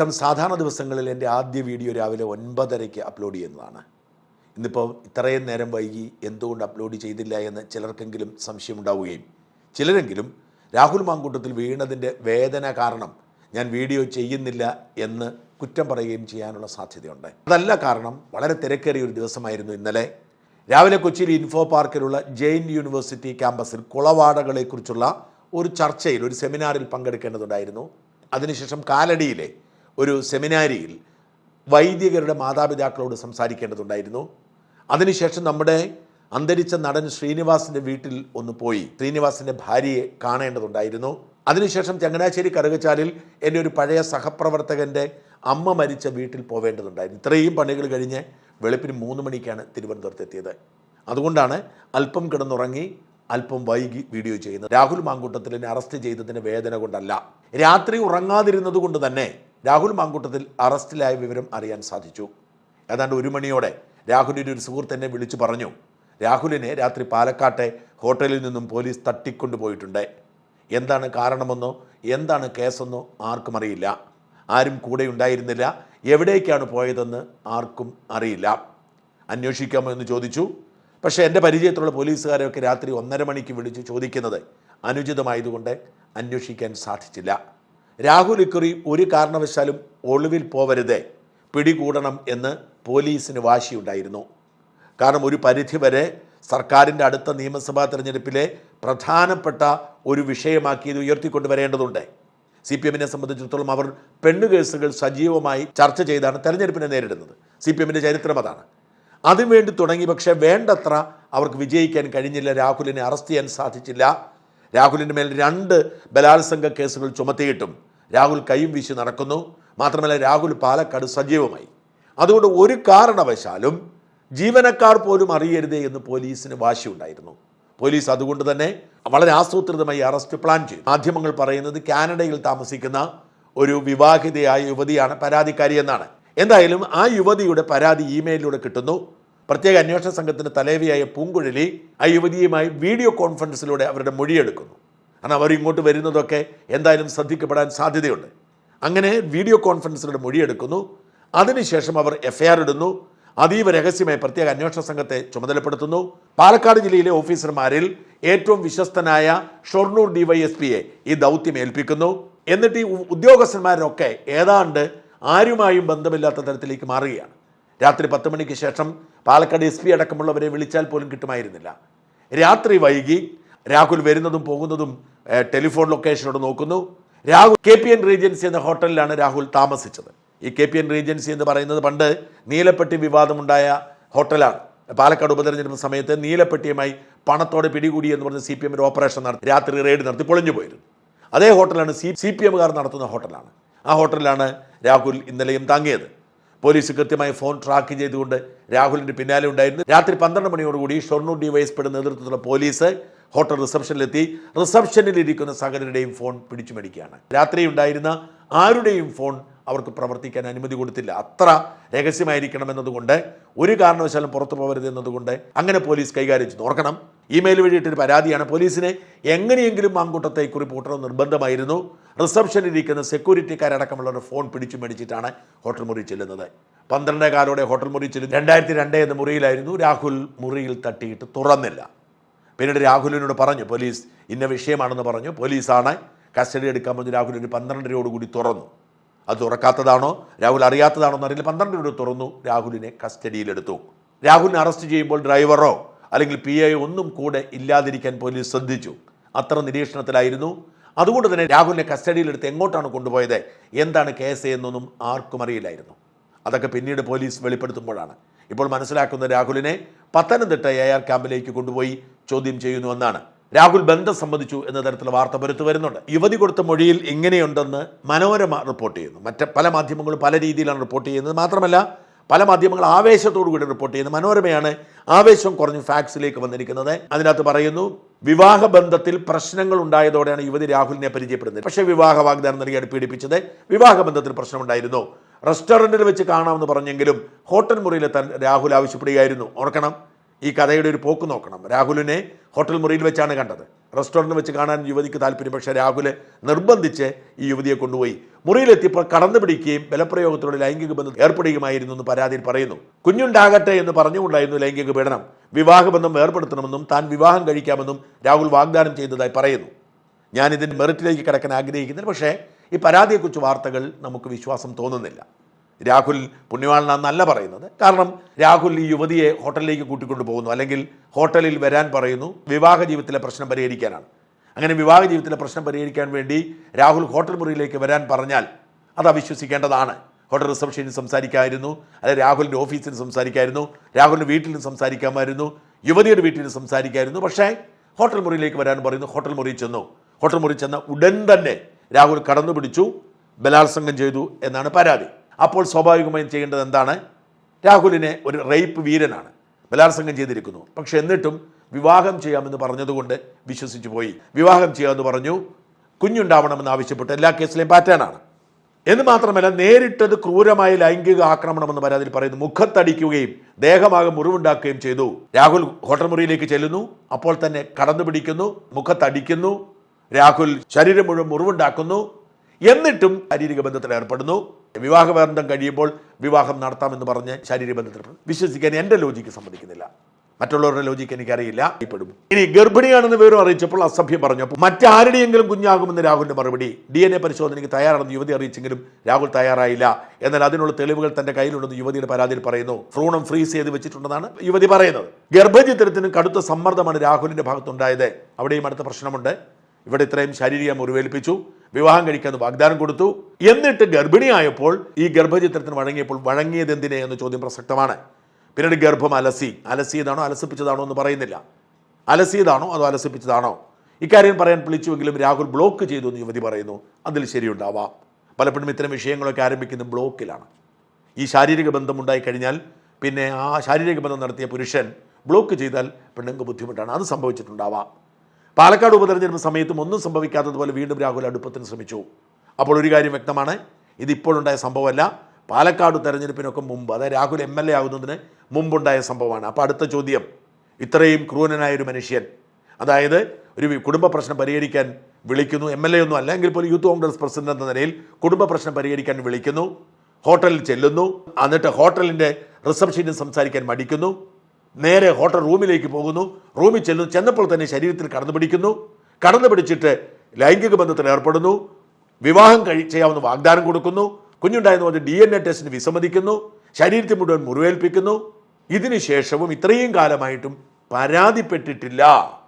നമസ്കാരം സാധാരണ ദിവസങ്ങളിൽ എന്റെ ആദ്യ വീഡിയോ രാവിലെ ഒൻപതരയ്ക്ക് അപ്ലോഡ് ചെയ്യുന്നതാണ്. ഇന്നിപ്പോൾ ഇത്രയും നേരം വൈകി എന്തുകൊണ്ട് അപ്ലോഡ് ചെയ്തില്ല എന്ന് ചിലർക്കെങ്കിലും സംശയമുണ്ടാവുകയും ചിലരെങ്കിലും രാഹുൽ മാങ്കൂട്ടത്തിൽ വീണതിന്റെ വേദന കാരണം ഞാൻ വീഡിയോ ചെയ്യുന്നില്ല എന്ന് കുറ്റം പറയുകയും ചെയ്യാനുള്ള സാധ്യതയുണ്ട്. അതല്ല കാരണം വളരെ തിരക്കേറിയ ഒരു ദിവസമായിരുന്നു ഇന്നലെ. രാവിലെ കൊച്ചിയിൽ ഇൻഫോ പാർക്കിലുള്ള ജെയിൻ യൂണിവേഴ്സിറ്റി ക്യാമ്പസിൽ കുളവാടകളെക്കുറിച്ചുള്ള ഒരു ചർച്ചയിൽ ഒരു സെമിനാറിൽ പങ്കെടുക്കേണ്ടതുണ്ടായിരുന്നു. അതിനുശേഷം കാലടിയിലെ ഒരു സെമിനാരിയിൽ വൈദികരുടെ മാതാപിതാക്കളോട് സംസാരിക്കേണ്ടതുണ്ടായിരുന്നു. അതിനുശേഷം നമ്മുടെ അന്തരിച്ച നടൻ ശ്രീനിവാസിന്റെ വീട്ടിൽ ഒന്ന് പോയി. ശ്രീനിവാസിന്റെ ഭാര്യയെ കാണേണ്ടതുണ്ടായിരുന്നു. അതിനുശേഷം ചങ്ങനാശ്ശേരി കറുകച്ചാലിൽ എന്റെ ഒരു പഴയ സഹപ്രവർത്തകന്റെ അമ്മ മരിച്ച വീട്ടിൽ പോവേണ്ടതുണ്ടായിരുന്നു. ഇത്രയും പണികൾ കഴിഞ്ഞ് വെളുപ്പിന് മൂന്ന് മണിക്കാണ് തിരുവനന്തപുരത്ത് എത്തിയത്. അതുകൊണ്ടാണ് അല്പം കിടന്നുറങ്ങി അല്പം വൈകി വീഡിയോ ചെയ്യുന്നത്. രാഹുൽ മാങ്കൂട്ടത്തിലിനെ അറസ്റ്റ് ചെയ്തതിന് വേദന കൊണ്ടല്ല. രാത്രി ഉറങ്ങാതിരുന്നത് കൊണ്ട് തന്നെ രാഹുൽ മാങ്കൂട്ടത്തിൽ അറസ്റ്റിലായ വിവരം അറിയാൻ സാധിച്ചു. ഏതാണ്ട് ഒരു മണിയോടെ രാഹുലിന്റെ ഒരു സുഹൃത്ത് എന്നെ വിളിച്ചു പറഞ്ഞു രാഹുലിനെ രാത്രി പാലക്കാട്ടെ ഹോട്ടലിൽ നിന്നും പോലീസ് തട്ടിക്കൊണ്ടുപോയിട്ടുണ്ട് എന്താണ് കാരണമെന്നോ എന്താണ് കേസെന്നോ ആർക്കും അറിയില്ല. ആരും കൂടെ ഉണ്ടായിരുന്നില്ല. എവിടേക്കാണ് പോയതെന്ന് ആർക്കും അറിയില്ല. അന്വേഷിക്കാമോ എന്ന് ചോദിച്ചു. പക്ഷേ എന്റെ പരിചയത്തിലുള്ള പോലീസുകാരെയൊക്കെ രാത്രി ഒന്നര മണിക്ക് വിളിച്ച് ചോദിക്കുന്നത് അനുചിതമായതുകൊണ്ട് അന്വേഷിക്കാൻ സാധിച്ചില്ല. രാഹുൽ ഇക്കുറി ഒരു കാരണവശാലും ഒളിവിൽ പോവരുത് പിടികൂടണം എന്ന് പോലീസിന് വാശിയുണ്ടായിരുന്നു. കാരണം ഒരു പരിധിവരെ സർക്കാരിന്റെ അടുത്ത നിയമസഭാ തെരഞ്ഞെടുപ്പിലെ പ്രധാനപ്പെട്ട ഒരു വിഷയമാക്കി ഇത് ഉയർത്തിക്കൊണ്ടുവരേണ്ടതുണ്ട്. സി പി എമ്മിനെ സംബന്ധിച്ചിടത്തോളം അവർ പെണ്ണു കേസുകൾ സജീവമായി ചർച്ച ചെയ്താണ് തെരഞ്ഞെടുപ്പിനെ നേരിടുന്നത്. സി പി എമ്മിന്റെ ചരിത്രം അതാണ്. അതിനുവേണ്ടി തുടങ്ങി പക്ഷേ വേണ്ടത്ര അവർക്ക് വിജയിക്കാൻ കഴിഞ്ഞില്ല രാഹുലിനെ അറസ്റ്റ് ചെയ്യാൻ സാധിച്ചില്ല. രാഹുലിന്റെ മേൽ രണ്ട് ബലാത്സംഗ കേസുകൾ ചുമത്തിയിട്ടും രാഹുൽ കൈയും വീശി നടക്കുന്നു. മാത്രമല്ല രാഹുൽ പാലക്കാട് സജീവമായി. അതുകൊണ്ട് ഒരു കാരണവശാലും ജീവനക്കാർ പോലും അറിയരുതേ എന്ന് പോലീസിന് വാശിയുണ്ടായിരുന്നു. പോലീസ് അതുകൊണ്ട് തന്നെ വളരെ ആസൂത്രിതമായി അറസ്റ്റ് പ്ലാൻ ചെയ്തു. മാധ്യമങ്ങൾ പറയുന്നത് കാനഡയിൽ താമസിക്കുന്ന ഒരു വിവാഹിതയായ യുവതിയാണ് പരാതിക്കാരി എന്നാണ്. എന്തായാലും ആ യുവതിയുടെ പരാതി ഇമെയിലിലൂടെ കിട്ടുന്നു. പ്രത്യേക അന്വേഷണ സംഘത്തിന്റെ തലവിയായ പൂങ്കുഴലി ആ യുവതിയുമായി വീഡിയോ കോൺഫറൻസിലൂടെ അവരുടെ മൊഴിയെടുക്കുന്നു. കാരണം അവർ ഇങ്ങോട്ട് വരുന്നതൊക്കെ എന്തായാലും ശ്രദ്ധിക്കപ്പെടാൻ സാധ്യതയുണ്ട്. അങ്ങനെ വീഡിയോ കോൺഫറൻസിലൂടെ മൊഴിയെടുക്കുന്നു. അതിനുശേഷം അവർ എഫ്ഐആർ ഇടുന്നു. അതീവ രഹസ്യമായി പ്രത്യേക അന്വേഷണ സംഘത്തെ ചുമതലപ്പെടുത്തുന്നു. പാലക്കാട് ജില്ലയിലെ ഓഫീസർമാരിൽ ഏറ്റവും വിശ്വസ്തനായ ഷൊർണൂർ ഡിവൈഎസ്പിയെ ഈ ദൗത്യം ഏൽപ്പിക്കുന്നു. എന്നിട്ട് ഈ ഉദ്യോഗസ്ഥന്മാരൊക്കെ ഏതാണ്ട് ആരുമായും ബന്ധമില്ലാത്ത തരത്തിലേക്ക് മാറുകയാണ്. രാത്രി പത്ത് മണിക്ക് ശേഷം പാലക്കാട് എസ് അടക്കമുള്ളവരെ വിളിച്ചാൽ പോലും കിട്ടുമായിരുന്നില്ല. രാത്രി വൈകി രാഹുൽ വരുന്നതും പോകുന്നതും ടെലിഫോൺ ലൊക്കേഷനോട് നോക്കുന്നു. Rahul K P N Regency എന്ന ഹോട്ടലിലാണ് രാഹുൽ താമസിച്ചത്. ഈ കെ പി എൻ റീജൻസി എന്ന് പറയുന്നത് പണ്ട് നീലപ്പെട്ടി വിവാദമുണ്ടായ ഹോട്ടലാണ്. പാലക്കാട് ഉപതെരഞ്ഞെടുപ്പ് സമയത്ത് നീലപ്പെട്ടിയുമായി പണത്തോടെ പിടികൂടി എന്ന് പറഞ്ഞ് സി പി എമ്മിന്റെ ഓപ്പറേഷൻ നടത്തി രാത്രി റെയ്ഡ് നടത്തി പൊളിഞ്ഞു പോയിരുന്നു. അതേ ഹോട്ടലാണ് സി സി പി എമ്മുകാർ നടത്തുന്ന ഹോട്ടലാണ്. ആ ഹോട്ടലിലാണ് രാഹുൽ ഇന്നലെയും തങ്ങിയത്. പോലീസ് കൃത്യമായി ഫോൺ ട്രാക്ക് ചെയ്തുകൊണ്ട് രാഹുലിന്റെ പിന്നാലെ ഉണ്ടായിരുന്നു. രാത്രി പന്ത്രണ്ട് മണിയോടുകൂടി ഷൊർണൂർ ഡിവൈഎസ്പിയുടെ നേതൃത്വത്തിലുള്ള പോലീസ് ഹോട്ടൽ റിസപ്ഷനിലെത്തി. റിസപ്ഷനിൽ ഇരിക്കുന്ന സകലരുടെയും ഫോൺ പിടിച്ചു മേടിക്കുകയാണ്. രാത്രി ഉണ്ടായിരുന്ന ആരുടെയും ഫോൺ അവർക്ക് പ്രവർത്തിക്കാൻ അനുമതി കൊടുത്തില്ല. അത്ര രഹസ്യമായിരിക്കണം എന്നതുകൊണ്ട് ഒരു കാരണവശാലും പുറത്തു പോകരുത് എന്നതുകൊണ്ട് അങ്ങനെ പോലീസ് കൈകാര്യം ചെയ്തു ഓർക്കണം ഇമെയിൽ വഴിയിട്ടൊരു പരാതിയാണ് പോലീസിനെ. എങ്ങനെയെങ്കിലും മാങ്കൂട്ടത്തെ കുറി പൂട്ടണം നിർബന്ധമായിരുന്നു. റിസപ്ഷനിൽ ഇരിക്കുന്ന സെക്യൂരിറ്റിക്കാരടക്കമുള്ളവരുടെ ഫോൺ പിടിച്ചു മേടിച്ചിട്ടാണ് ഹോട്ടൽ മുറി ചെല്ലുന്നത്. പന്ത്രണ്ടേ കാലോടെ ഹോട്ടൽ മുറി ചെല്ലുന്നു രണ്ടായിരത്തി രണ്ട് എന്ന മുറിയിലായിരുന്നു. രാഹുൽ മുറിയിൽ തട്ടിയിട്ട് തുറന്നില്ല. പിന്നീട് രാഹുലിനോട് പറഞ്ഞു പോലീസ് ഇന്ന വിഷയമാണെന്ന് പറഞ്ഞു. പോലീസാണ് കസ്റ്റഡി എടുക്കാൻ പറഞ്ഞ് രാഹുൽ ഒരു പന്ത്രണ്ടരയോടുകൂടി തുറന്നു. അത് തുറക്കാത്തതാണോ? രാഹുൽ അറിയാത്തതാണോ എന്നറിയില്ല. പന്ത്രണ്ടരയോട് തുറന്നു രാഹുലിനെ കസ്റ്റഡിയിലെടുത്തു. രാഹുലിനെ അറസ്റ്റ് ചെയ്യുമ്പോൾ ഡ്രൈവറോ അല്ലെങ്കിൽ പി ഐ ഒന്നും കൂടെ ഇല്ലാതിരിക്കാൻ പോലീസ് ശ്രദ്ധിച്ചു. അത്ര നിരീക്ഷണത്തിലായിരുന്നു. അതുകൊണ്ട് തന്നെ രാഹുലിനെ കസ്റ്റഡിയിലെടുത്ത് എങ്ങോട്ടാണ് കൊണ്ടുപോയത്? എന്താണ് കേസ് എന്നൊന്നും ആർക്കും അറിയില്ലായിരുന്നു. അതൊക്കെ പിന്നീട് പോലീസ് വെളിപ്പെടുത്തുമ്പോഴാണ്. ഇപ്പോൾ മനസ്സിലാക്കുന്ന രാഹുലിനെ പത്തനംതിട്ട എ ആർ ക്യാമ്പിലേക്ക് കൊണ്ടുപോയി ചോദ്യം ചെയ്യുന്നുവെന്നാണ് രാഹുൽ ബന്ധം സംബന്ധിച്ചു എന്ന തരത്തിലുള്ള വാർത്ത പുറത്തു വരുന്നുണ്ട്. യുവതി കൊടുത്ത മൊഴിയിൽ ഇങ്ങനെയുണ്ടെന്ന് മനോരമ റിപ്പോർട്ട് ചെയ്യുന്നു. മറ്റ് പല മാധ്യമങ്ങളും പല രീതിയിലാണ് റിപ്പോർട്ട് ചെയ്യുന്നത്. മാത്രമല്ല പല മാധ്യമങ്ങൾ ആവേശത്തോടു കൂടി റിപ്പോർട്ട് ചെയ്യുന്നത് മനോരമയാണ് ആവേശം കുറഞ്ഞ് ഫാക്സിലേക്ക് വന്നിരിക്കുന്നത്. അതിനകത്ത് പറയുന്നു വിവാഹ ബന്ധത്തിൽ പ്രശ്നങ്ങൾ ഉണ്ടായതോടെയാണ് യുവതി രാഹുലിനെ പരിചയപ്പെടുന്നത്. പക്ഷേ വിവാഹ വാഗ്ദാനം നൽകിയാണ് പീഡിപ്പിച്ചത്. വിവാഹ ബന്ധത്തിൽ പ്രശ്നമുണ്ടായിരുന്നു റെസ്റ്റോറന്റിൽ വെച്ച് കാണാമെന്ന് പറഞ്ഞെങ്കിലും ഹോട്ടൽ മുറിയിലെത്താൻ രാഹുൽ ആവശ്യപ്പെടുകയായിരുന്നു. ഓർക്കണം ഈ കഥയുടെ ഒരു പോക്ക് നോക്കണം. രാഹുലിനെ ഹോട്ടൽ മുറിയിൽ വെച്ചാണ് കണ്ടത്. റെസ്റ്റോറന്റ് വെച്ച് കാണാൻ യുവതിക്ക് താല്പര്യം. പക്ഷേ രാഹുൽ നിർബന്ധിച്ച് ഈ യുവതിയെ കൊണ്ടുപോയി. മുറിയിലെത്തിയപ്പോൾ കടന്നു പിടിക്കുകയും ബലപ്രയോഗത്തിലൂടെ ലൈംഗിക ബന്ധം ഏർപ്പെടുകയുമായിരുന്നു എന്ന് പരാതിയിൽ പറയുന്നു. കുഞ്ഞുണ്ടാകട്ടെ എന്ന് പറഞ്ഞുകൊണ്ടായിരുന്നു ലൈംഗിക പീഡനം. വിവാഹബന്ധം ഏർപ്പെടുത്തണമെന്നും താൻ വിവാഹം കഴിക്കാമെന്നും രാഹുൽ വാഗ്ദാനം ചെയ്തതായി പറയുന്നു. ഞാൻ ഇതിന്റെ മെറിറ്റിലേക്ക് കിടക്കാൻ ആഗ്രഹിക്കുന്നില്ല. പക്ഷേ ഈ പരാതിയെക്കുറിച്ച് വാർത്തകൾ നമുക്ക് വിശ്വാസം തോന്നുന്നില്ല. രാഹുൽ പുണ്യവാളനാണെന്നല്ല പറയുന്നത്. കാരണം രാഹുൽ ഈ യുവതിയെ ഹോട്ടലിലേക്ക് കൂട്ടിക്കൊണ്ടു പോകുന്നു. അല്ലെങ്കിൽ ഹോട്ടലിൽ വരാൻ പറയുന്നു. വിവാഹ ജീവിതത്തിലെ പ്രശ്നം പരിഹരിക്കാനാണ്. അങ്ങനെ വിവാഹ ജീവിതത്തിലെ പ്രശ്നം പരിഹരിക്കാൻ വേണ്ടി രാഹുൽ ഹോട്ടൽ മുറിയിലേക്ക് വരാൻ പറഞ്ഞാൽ അത് അവിശ്വസിക്കേണ്ടതാണ്. ഹോട്ടൽ റിസപ്ഷനിൽ സംസാരിക്കാമായിരുന്നു അല്ലെ രാഹുലിന്റെ ഓഫീസിൽ സംസാരിക്കായിരുന്നു. രാഹുലിന്റെ വീട്ടിൽ സംസാരിക്കാമായിരുന്നു. യുവതിയുടെ വീട്ടിൽ സംസാരിക്കാമായിരുന്നു പക്ഷേ ഹോട്ടൽ മുറിയിലേക്ക് വരാൻ പറയുന്നു. ഹോട്ടൽ മുറിയിൽ ചെന്നു. ഹോട്ടൽ മുറി ചെന്ന ഉടൻ തന്നെ രാഹുൽ കടന്നു പിടിച്ചു ബലാത്സംഗം ചെയ്തു എന്നാണ് പരാതി. അപ്പോൾ സ്വാഭാവികമായും ചെയ്യേണ്ടത് എന്താണ്? രാഹുലിനെ ഒരു റേപ്പ് വീരനാണ്. ബലാത്സംഗം ചെയ്തിരിക്കുന്നു. പക്ഷെ എന്നിട്ടും വിവാഹം ചെയ്യാമെന്ന് പറഞ്ഞതുകൊണ്ട് വിശ്വസിച്ചു പോയി. വിവാഹം ചെയ്യാമെന്ന് പറഞ്ഞു. കുഞ്ഞുണ്ടാവണമെന്ന് ആവശ്യപ്പെട്ട് എല്ലാ കേസിലെയും പാറ്റേണാണ് എന്ന് മാത്രമല്ല നേരിട്ടത് ക്രൂരമായ ലൈംഗിക ആക്രമണമെന്ന് പരാതിൽ പറയുന്നു. മുഖത്തടിക്കുകയും ദേഹമാകെ മുറിവുണ്ടാക്കുകയും ചെയ്തു. രാഹുൽ ഹോട്ടൽ മുറിയിലേക്ക് ചെല്ലുന്നു. അപ്പോൾ തന്നെ കടന്നു പിടിക്കുന്നു മുഖത്തടിക്കുന്നു. രാഹുൽ ശരീരം മുഴുവൻ മുറിവുണ്ടാക്കുന്നു. എന്നിട്ടും ശാരീരിക ബന്ധത്തിൽ ഏർപ്പെടുന്നു. വിവാഹബന്ധം കഴിയുമ്പോൾ വിവാഹം നടത്താമെന്ന് പറഞ്ഞ് ശാരീരിക ബന്ധത്തിൽ. വിശ്വസിക്കാൻ എന്റെ ലോജിക്ക് സമ്മതിക്കുന്നില്ല. മറ്റുള്ളവരുടെ ലോജിക്ക് എനിക്കറിയില്ല. ഇപ്പോഴും ഇനി ഗർഭിണിയാണെന്ന് വിവരം അറിയിച്ചപ്പോൾ അസഭ്യം പറഞ്ഞപ്പോൾ മറ്റാരുടെയെങ്കിലും കുഞ്ഞാകുമെന്ന് രാഹുലിന്റെ മറുപടി. ഡി എൻ എ പരിശോധനയ്ക്ക് തയ്യാറാണെന്ന് യുവതി അറിയിച്ചെങ്കിലും രാഹുൽ തയ്യാറായില്ല. എന്നാൽ അതിനുള്ള തെളിവുകൾ തന്റെ കയ്യിലുണ്ടെന്ന് യുവതിയുടെ പരാതിയിൽ പറയുന്നു. ഭ്രൂണം ഫ്രീസ് ചെയ്ത് വെച്ചിട്ടുണ്ടെന്നാണ് യുവതി പറയുന്നത്. ഗർഭചിത്രത്തിന് കടുത്ത സമ്മർദ്ദമാണ് രാഹുലിന്റെ ഭാഗത്തുണ്ടായത്. അവിടെയും അടുത്ത പ്രശ്നമുണ്ട്. ഇവിടെ ഇത്രയും ശാരീരിക മുറിവേൽപ്പിച്ചു വിവാഹം കഴിക്കാമെന്ന് വാഗ്ദാനം കൊടുത്തു. എന്നിട്ട് ഗർഭിണിയായപ്പോൾ ഈ ഗർഭചിത്രത്തിന് വഴങ്ങിയപ്പോൾ വഴങ്ങിയത് എന്തിനെ എന്ന ചോദ്യം പ്രസക്തമാണ്. പിന്നീട് ഗർഭം അലസി. അലസിയതാണോ അലസിപ്പിച്ചതാണോ എന്ന് പറയുന്നില്ല. അലസിയതാണോ അതോ അലസിപ്പിച്ചതാണോ? ഇക്കാര്യം പറയാൻ വിളിച്ചുവെങ്കിലും രാഹുൽ ബ്ലോക്ക് ചെയ്തു എന്ന് യുവതി പറയുന്നു. അതിൽ ശരിയുണ്ടാവാം. പലപ്പോഴും ഇത്തരം വിഷയങ്ങളൊക്കെ ആരംഭിക്കുന്നത് ബ്ലോക്കിലാണ്. ഈ ശാരീരിക ബന്ധം ഉണ്ടായി കഴിഞ്ഞാൽ പിന്നെ ആ ശാരീരിക ബന്ധം നടത്തിയ പുരുഷൻ ബ്ലോക്ക് ചെയ്താൽ പെണ്ണുങ്ങൾക്ക് ബുദ്ധിമുട്ടാണ്. അത് സംഭവിച്ചിട്ടുണ്ടാവാം. പാലക്കാട് ഉപതെരഞ്ഞെടുപ്പ് സമയത്തും ഒന്നും സംഭവിക്കാത്തതുപോലെ വീണ്ടും രാഹുൽ അടുപ്പത്തിന് ശ്രമിച്ചു. അപ്പോൾ ഒരു കാര്യം വ്യക്തമാണ്. ഇതിപ്പോഴുണ്ടായ സംഭവമല്ല. പാലക്കാട് തെരഞ്ഞെടുപ്പിനൊക്കെ മുമ്പ് അതായത് രാഹുൽ എം എൽ എ ആകുന്നതിന് മുമ്പുണ്ടായ സംഭവമാണ്. അപ്പോൾ അടുത്ത ചോദ്യം ഇത്രയും ക്രൂരനായ ഒരു മനുഷ്യൻ അതായത് ഒരു കുടുംബ പ്രശ്നം പരിഹരിക്കാൻ വിളിക്കുന്നു. എം എൽ എ ഒന്നും അല്ല എങ്കിൽ പോലും യൂത്ത് കോൺഗ്രസ് പ്രസിഡന്റ് എന്ന നിലയിൽ കുടുംബ പ്രശ്നം പരിഹരിക്കാൻ വിളിക്കുന്നു. ഹോട്ടലിൽ ചെല്ലുന്നു. എന്നിട്ട് ഹോട്ടലിന്റെ റിസപ്ഷനിൽ സംസാരിക്കാൻ മടിക്കുന്നു. നേരെ ഹോട്ടൽ റൂമിലേക്ക് പോകുന്നു. റൂമിൽ ചെല്ലുന്നു ചെന്നപ്പോൾ തന്നെ ശരീരത്തിൽ കടന്നു പിടിക്കുന്നു. കടന്നു പിടിച്ചിട്ട് ലൈംഗിക ബന്ധത്തിൽ ഏർപ്പെടുന്നു. വിവാഹം കഴി ചെയ്യാവുന്ന വാഗ്ദാനം കൊടുക്കുന്നു. കുഞ്ഞുണ്ടായെന്ന് പറഞ്ഞ് ഡി എൻ എ ടെസ്റ്റിന് വിസമ്മതിക്കുന്നു. ശരീരത്തിൽ മുഴുവൻ മുറിവേൽപ്പിക്കുന്നു. ഇതിനുശേഷവും ഇത്രയും കാലമായിട്ടും പരാതിപ്പെട്ടിട്ടില്ല.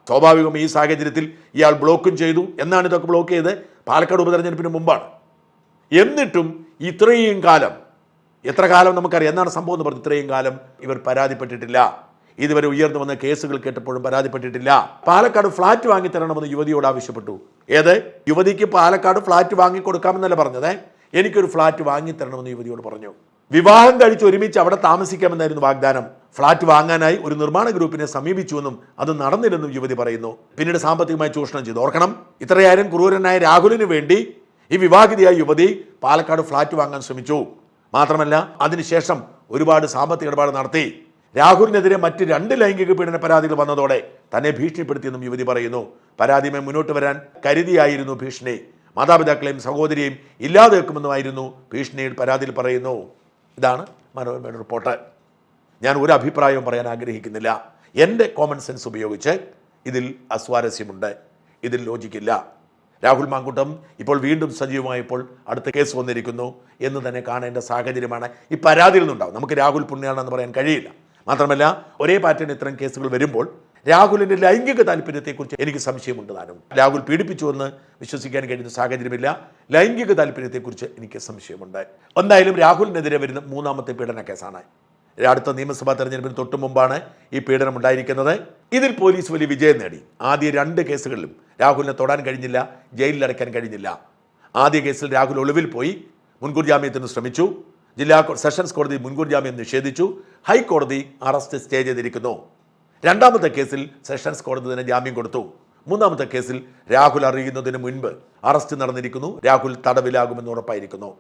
സ്വാഭാവികം ഈ സാഹചര്യത്തിൽ ഇയാൾ ബ്ലോക്കും ചെയ്തു എന്നാണ് ഇതൊക്കെ ബ്ലോക്ക് ചെയ്ത് പാലക്കാട് ഉപതെരഞ്ഞെടുപ്പിന് മുമ്പാണ്. എന്നിട്ടും ഇത്രയും കാലം എത്ര കാലം നമുക്കറിയാം? എന്നാണ് സംഭവം എന്ന് പറഞ്ഞു ഇത്രയും കാലം ഇവർ പരാതിപ്പെട്ടിട്ടില്ല. ഇതുവരെ ഉയർന്നു വന്ന കേസുകൾ കേട്ടപ്പോഴും പരാതിപ്പെട്ടിട്ടില്ല. പാലക്കാട് ഫ്ളാറ്റ് വാങ്ങി തരണമെന്ന് യുവതിയോട് ആവശ്യപ്പെട്ടു. ഏത്? യുവതിക്ക് പാലക്കാട് ഫ്ളാറ്റ് വാങ്ങി കൊടുക്കാമെന്നല്ല പറഞ്ഞത്? എനിക്കൊരു ഫ്ളാറ്റ് വാങ്ങി തരണമെന്ന് യുവതിയോട് പറഞ്ഞു. വിവാഹം കഴിച്ച് ഒരുമിച്ച് അവിടെ താമസിക്കാമെന്നായിരുന്നു വാഗ്ദാനം. ഫ്ളാറ്റ് വാങ്ങാനായി ഒരു നിർമ്മാണ ഗ്രൂപ്പിനെ സമീപിച്ചുവെന്നും അത് നടന്നില്ലെന്നും യുവതി പറയുന്നു. പിന്നീട് സാമ്പത്തികമായി ചൂഷണം ചെയ്തു. ഓർക്കണം ഇത്രയായിരം ക്രൂരനായ രാഹുലിന് വേണ്ടി ഈ വിവാഹിതയായ യുവതി പാലക്കാട് ഫ്ളാറ്റ് വാങ്ങാൻ ശ്രമിച്ചു. മാത്രമല്ല അതിനുശേഷം ഒരുപാട് സാമ്പത്തിക ഇടപാട് നടത്തി. രാഹുലിനെതിരെ മറ്റ് രണ്ട് ലൈംഗിക പീഡന പരാതികൾ വന്നതോടെ തന്നെ ഭീഷണിപ്പെടുത്തിയെന്നും യുവതി പറയുന്നു. പരാതിയുമായി മുന്നോട്ട് വരാൻ കരുതിയായിരുന്നു ഭീഷണി. മാതാപിതാക്കളെയും സഹോദരിയെയും ഇല്ലാതെ വെക്കുമെന്നുമായിരുന്നു ഭീഷണിയിൽ പരാതിയിൽ പറയുന്നു. ഇതാണ് മനോരമയുടെ റിപ്പോർട്ട്. ഞാൻ ഒരു അഭിപ്രായവും പറയാൻ ആഗ്രഹിക്കുന്നില്ല. എന്റെ കോമൺ സെൻസ് ഉപയോഗിച്ച് ഇതിൽ അസ്വാരസ്യമുണ്ട്. ഇതിൽ ലോജിക്കില്ല രാഹുൽ മാങ്കുട്ടം ഇപ്പോൾ വീണ്ടും സജീവമായപ്പോൾ അടുത്ത കേസ് വന്നിരിക്കുന്നു എന്ന് തന്നെ കാണേണ്ട സാഹചര്യമാണ് ഈ പരാതിയിൽ നിന്നുണ്ടാവും നമുക്ക് രാഹുൽ പുണ്യാണെന്ന് പറയാൻ കഴിയില്ല. മാത്രമല്ല ഒരേ പാറ്റേൺ ഇത്തരം കേസുകൾ വരുമ്പോൾ രാഹുലിന്റെ ലൈംഗിക താല്പര്യത്തെക്കുറിച്ച് എനിക്ക് സംശയമുണ്ട് താനും. രാഹുൽ പീഡിപ്പിച്ചുവെന്ന് വിശ്വസിക്കാൻ കഴിയുന്ന സാഹചര്യമില്ല. ലൈംഗിക താല്പര്യത്തെക്കുറിച്ച് എനിക്ക് സംശയമുണ്ട്. എന്തായാലും രാഹുലിനെതിരെ വരുന്ന മൂന്നാമത്തെ പീഡന കേസാണ്. അടുത്ത നിയമസഭാ തെരഞ്ഞെടുപ്പിന് തൊട്ടു മുമ്പാണ് ഈ പീഡനം ഉണ്ടായിരിക്കുന്നത്. ഇതിൽ പോലീസ് വലിയ വിജയം നേടി. ആദ്യ രണ്ട് കേസുകളിലും രാഹുലിനെ തൊടാൻ കഴിഞ്ഞില്ല ജയിലിൽ അടയ്ക്കാൻ കഴിഞ്ഞില്ല. ആദ്യ കേസിൽ രാഹുൽ ഒളിവിൽ പോയി മുൻകൂർ ജാമ്യത്തിന് ശ്രമിച്ചു. ജില്ലാ സെഷൻസ് കോടതി മുൻകൂർ ജാമ്യം നിഷേധിച്ചു. ഹൈക്കോടതി അറസ്റ്റ് സ്റ്റേ ചെയ്തിരിക്കുന്നു. രണ്ടാമത്തെ കേസിൽ സെഷൻസ് കോടതി തന്നെ ജാമ്യം കൊടുത്തു. മൂന്നാമത്തെ കേസിൽ രാഹുൽ അറിയുന്നതിന് മുൻപ് അറസ്റ്റ് നടന്നിരിക്കുന്നു. രാഹുൽ തടവിലാകുമെന്ന് ഉറപ്പായിരിക്കുന്നു.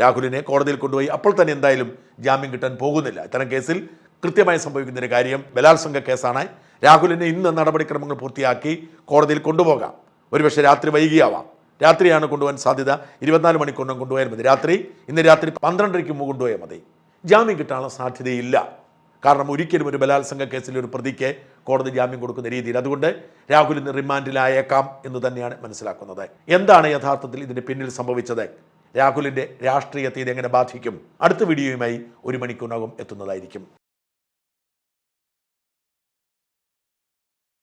രാഹുലിനെ കോടതിയിൽ കൊണ്ടുപോയി അപ്പോൾ തന്നെ എന്തായാലും ജാമ്യം കിട്ടാൻ പോകുന്നില്ല. ഇത്തരം കേസിൽ കൃത്യമായി സംഭവിക്കുന്ന ഒരു കാര്യം ബലാത്സംഗ കേസാണ്. രാഹുലിനെ ഇന്ന് നടപടിക്രമങ്ങൾ പൂർത്തിയാക്കി കോടതിയിൽ കൊണ്ടുപോകാം. ഒരുപക്ഷെ രാത്രി വൈകിയാവാം. രാത്രിയാണ് കൊണ്ടുപോകാൻ സാധ്യത. ഇരുപത്തിനാല് മണിക്കൂറിനും കൊണ്ടുപോയാൽ മതി. രാത്രി ഇന്ന് രാത്രി പന്ത്രണ്ടരയ്ക്ക് മുമ്പ് കൊണ്ടുപോയാൽ മതി. ജാമ്യം കിട്ടാനുള്ള സാധ്യതയില്ല. കാരണം ഒരിക്കലും ഒരു ബലാത്സംഗ കേസിൽ ഒരു പ്രതിക്ക് കോടതി ജാമ്യം കൊടുക്കുന്ന രീതിയിൽ അതുകൊണ്ട് രാഹുൽ ഇന്ന് റിമാൻഡിലായേക്കാം എന്ന് തന്നെയാണ് മനസ്സിലാക്കുന്നത്. എന്താണ് യഥാർത്ഥത്തിൽ ഇതിന് പിന്നിൽ സംഭവിച്ചത്? രാഹുലിന്റെ രാഷ്ട്രീയത്തെ ഇതെങ്ങനെ ബാധിക്കും? അടുത്ത വീഡിയോയുമായി ഒരു മണിക്കൂറിനകം എത്തുന്നതായിരിക്കും.